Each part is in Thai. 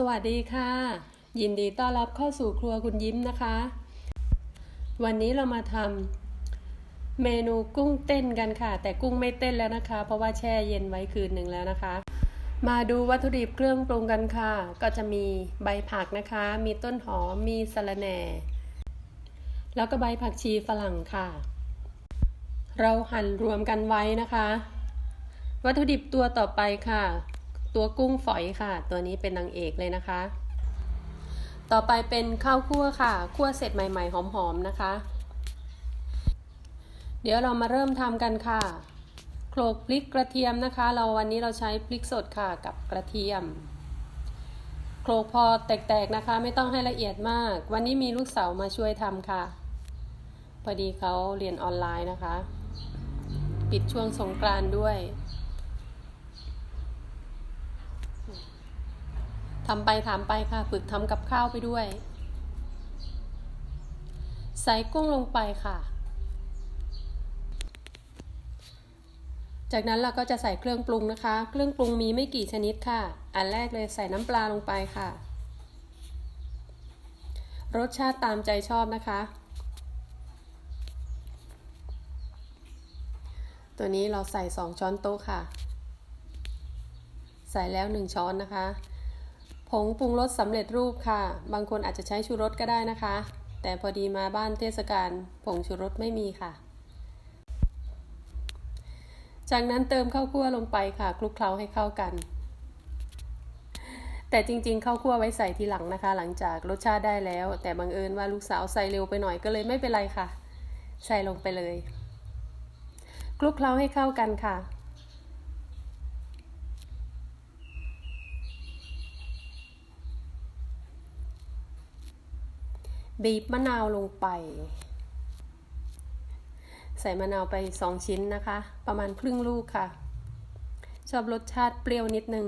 สวัสดีค่ะ ยินดีต้อนรับเข้าสู่ครัวคุณยิ้มนะคะ วันนี้เรามาทำเมนูกุ้งเต้นกันค่ะ แต่กุ้งไม่เต้นแล้วนะคะ เพราะว่าแช่เย็นไว้คืนหนึ่งแล้วนะคะ มาดูวัตถุดิบเครื่องปรุงกันค่ะ ก็จะมีใบผักนะคะ มีต้นหอมมีสะระแหน่ แล้วก็ใบผักชีฝรั่งค่ะ เราหั่นรวมกันไว้นะคะ วัตถุดิบตัวต่อไปค่ะ ตัวกุ้งฝอยค่ะ ตัวนี้เป็นนางเอกเลยนะคะ ต่อไปเป็นข้าวคั่วค่ะ คั่วเสร็จใหม่ ๆ หอมๆนะคะ เดี๋ยวเรามาเริ่มทำกันค่ะ โขลกพริกกระเทียมนะคะ เราวันนี้เราใช้พริกสดค่ะกับกระเทียม โขลกพอแตกๆนะคะ ไม่ต้องให้ละเอียดมาก วันนี้มีลูกสาวมาช่วยทำค่ะ พอดีเขาเรียนออนไลน์นะคะ ปิดช่วงสงกรานด้วย ทำไปถามไปค่ะ ฝึกทำกับข้าวไปด้วย ใส่กุ้งลงไปค่ะ จากนั้นเราก็จะใส่เครื่องปรุงนะคะ เครื่องปรุงมีไม่กี่ชนิดค่ะ อันแรกเลยใส่น้ำปลาลงไปค่ะ รสชาติตามใจชอบนะคะ ตัวนี้เราใส่ 2 ช้อนโต๊ะค่ะ ใส่แล้ว 1 ช้อนนะคะ ผงปรุงรสสำเร็จรูปค่ะ บางคนอาจจะใช้ชูรสก็ได้นะคะ แต่พอดีมาบ้านเทศกาลผงชูรสไม่มีค่ะ จากนั้นเติมข้าวคั่วลงไปค่ะ คลุกเคล้าให้เข้ากัน แต่จริงๆข้าวคั่วไว้ใส่ทีหลังนะคะ หลังจากรสชาติได้แล้ว แต่บังเอิญว่าลูกสาวใส่เร็วไปหน่อยก็เลยไม่เป็นไรค่ะ ใส่ลงไปเลย คลุกเคล้าให้เข้ากันค่ะ บีบมะนาวลงไป ใส่มะนาวไปสองชิ้นนะคะ ประมาณครึ่งลูกค่ะ ชอบรสชาติเปรี้ยวนิดนึง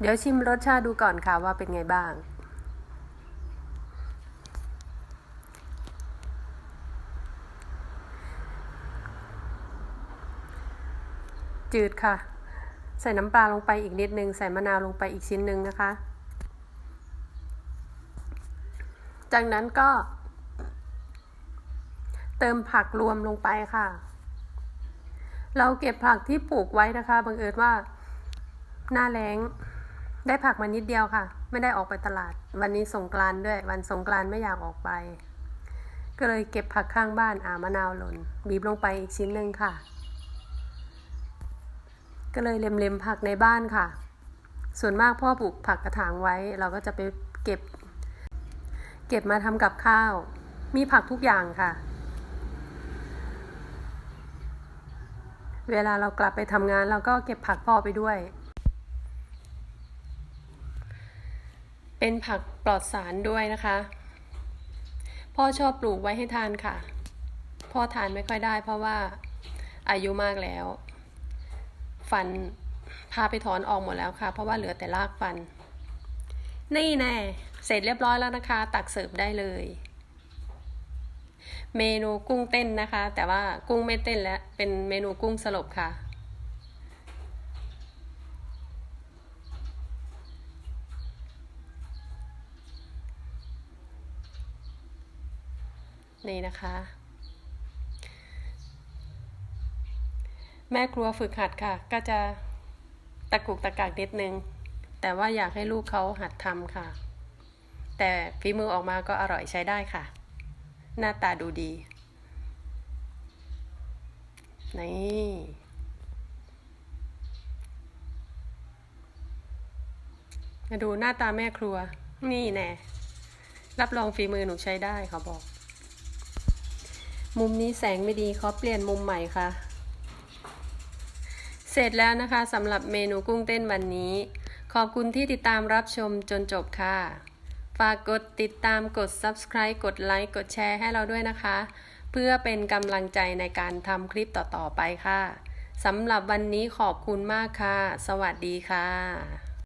เดี๋ยวชิมรสชาติดูก่อนค่ะว่าเป็นไงบ้าง จืดค่ะ ใส่น้ำปลาลงไปอีกนิดนึง ใส่มะนาวลงไปอีกชิ้นหนึ่งนะคะ จากนั้นก็ เติมผักรวมลงไปค่ะ เราเก็บผักที่ปลูกไว้นะคะ บังเอิญว่า หน้าแล้งได้ผักมานิดเดียวค่ะ ไม่ได้ออกไปตลาด วันนี้สงกรานด้วย วันสงกรานไม่อยากออกไป ก็เลยเก็บผักข้างบ้านอ่ามะนาวหล่นบีบลงไปอีกชิ้นหนึ่งค่ะ ก็เลยเล็มๆผักในบ้านค่ะ ส่วนมากพ่อปลูกผักกระถางไว้ เราก็จะไปเก็บ เก็บมาทำกับข้าว มีผักทุกอย่างค่ะ เวลาเรากลับไปทำงานเราก็เก็บผักพ่อไปด้วย เป็นผักปลอดสารด้วยนะคะ พ่อชอบปลูกไว้ให้ทานค่ะ พ่อทานไม่ค่อยได้เพราะว่าอายุมากแล้ว ฟัน พาไปถอนออกหมดแล้วค่ะ เพราะว่าเหลือแต่รากฟัน นี่แน่ เสร็จเรียบร้อยแล้วนะคะ ตักเสิร์ฟได้เลย เมนูกุ้งเต้นนะคะ แต่ว่ากุ้งไม่เต้นแล้ว เป็นเมนูกุ้งสลบค่ะนี่นะคะ แม่ครัวฝึกหัดค่ะ ก็จะตะกุกตะกักนิดนึง แต่ว่าอยากให้ลูกเขาหัดทำค่ะ แต่ฝีมือออกมาก็อร่อยใช้ได้ค่ะ หน้าตาดูดี นี่มาดูหน้าตาแม่ครัว นี่แน่ รับรองฝีมือหนูใช้ได้เขาบอก มุมนี้แสงไม่ดีเขาเปลี่ยนมุมใหม่ค่ะ เสร็จแล้วนะคะสำหรับเมนูกุ้งเต้นวันนี้ ขอบคุณที่ติดตามรับชมจนจบค่ะ ฝากกดติดตามกด subscribe กดไลค์กดแชร์ให้เราด้วยนะคะ เพื่อเป็นกำลังใจในการทำคลิปต่อๆไปค่ะสำหรับวันนี้ขอบคุณมากค่ะ สวัสดีค่ะ